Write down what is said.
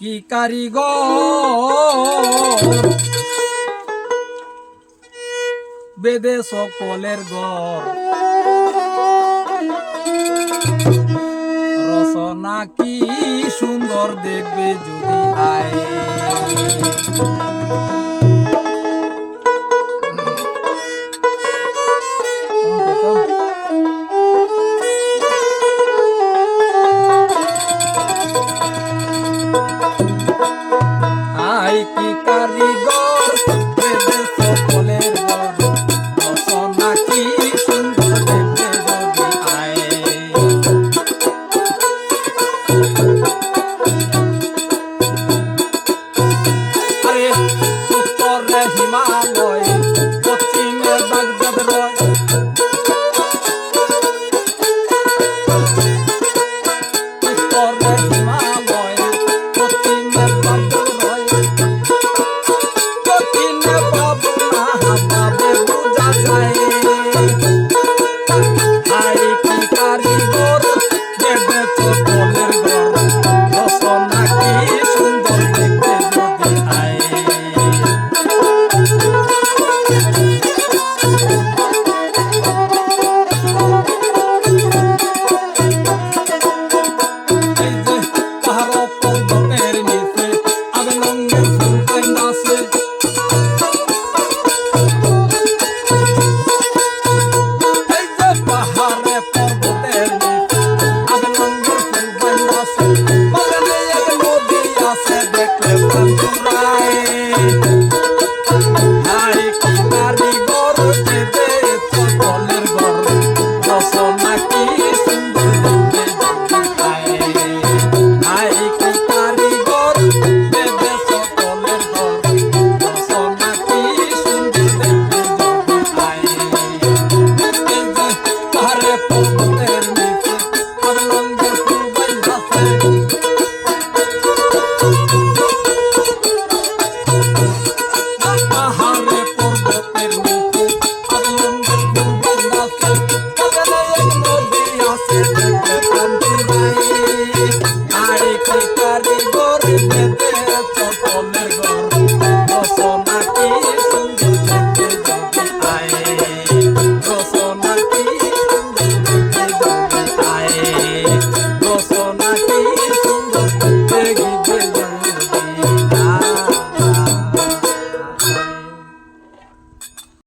কি কারিগর? বেদে সকলের গর রচনা কি সুন্দর দেখবে যদি আয়। কি কারিগর?